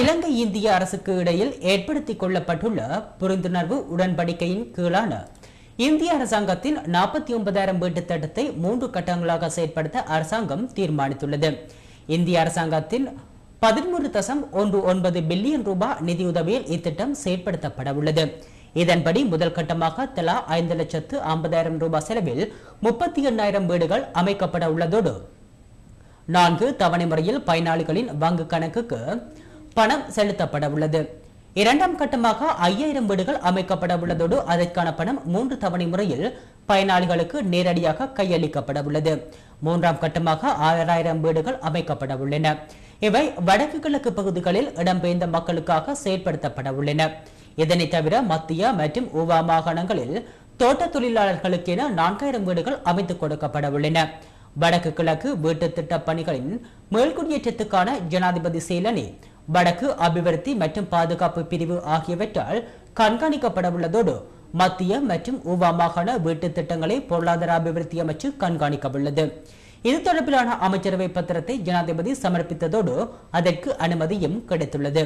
இலங்கை இந்திய அரசுக்கு இடையில் ஏற்படுத்திக் கொள்ளப்பட்டுள்ள புரிந்துணர்வு உடன்படிக்கையின் கீழான இந்திய அரசாங்கத்தின் நாற்பத்தி ஒன்பதாயிரம் வீட்டு திட்டத்தை மூன்று கட்டங்களாக செயற்படுத்த அரசாங்கம் தீர்மானித்துள்ளது. இந்திய அரசாங்கத்தின் பதிமூன்று தசம் ஒன்று ஒன்பது பில்லியன் ரூபாய் நிதியுதவியில் இத்திட்டம் செயற்படுத்தப்பட உள்ளது இதன்படி முதல் கட்டமாக தலா ஐந்து லட்சத்து ஐம்பதாயிரம் ரூபாய் செலவில் முப்பத்தி எண்ணாயிரம் வீடுகள் அமைக்கப்பட உள்ளதோடு நான்கு தவணை முறையில் பயனாளிகளின் வங்கு கணக்குக்கு பணம் செலுத்தப்பட உள்ளது. இரண்டாம் கட்டமாக ஐயாயிரம் வீடுகள் அமைக்கப்பட உள்ளதோடு அதற்கான பணம் மூன்று தவணை முறையில் பயனாளிகளுக்கு நேரடியாக கையளிக்கப்பட உள்ளது. மூன்றாம் கட்டமாக ஆறாயிரம் வீடுகள் அமைக்கப்பட உள்ளன. இவை வடக்கு கிழக்கு பகுதிகளில் இடம்பெயர்ந்த மக்களுக்காக செயற்படுத்தப்பட உள்ளன. இதனை தவிர மத்திய மற்றும் ஊவா மாகாணங்களில் தோட்ட தொழிலாளர்களுக்கென நான்காயிரம் வீடுகள் அமைத்துக் கொடுக்கப்பட உள்ளன. வடக்கு கிழக்கு வீட்டு திட்ட பணிகளின் மேல்குடியேற்றத்துக்கான ஜனாதிபதி செயலணி வடக்கு அபிவிருத்தி மற்றும் பாதுகாப்பு பிரிவு ஆகியவற்றால் கண்காணிக்கப்படவுள்ளதோடு மத்திய மற்றும் உவா மாகாண வீட்டு திட்டங்களை பொருளாதார அபிவிருத்தி அமைச்சு கண்காணிக்கவுள்ளது. இது தொடர்பிலான அமைச்சரவை பத்திரத்தை ஜனாதிபதி சமர்ப்பித்ததோடு அதற்கு அனுமதியும் கிடைத்துள்ளது.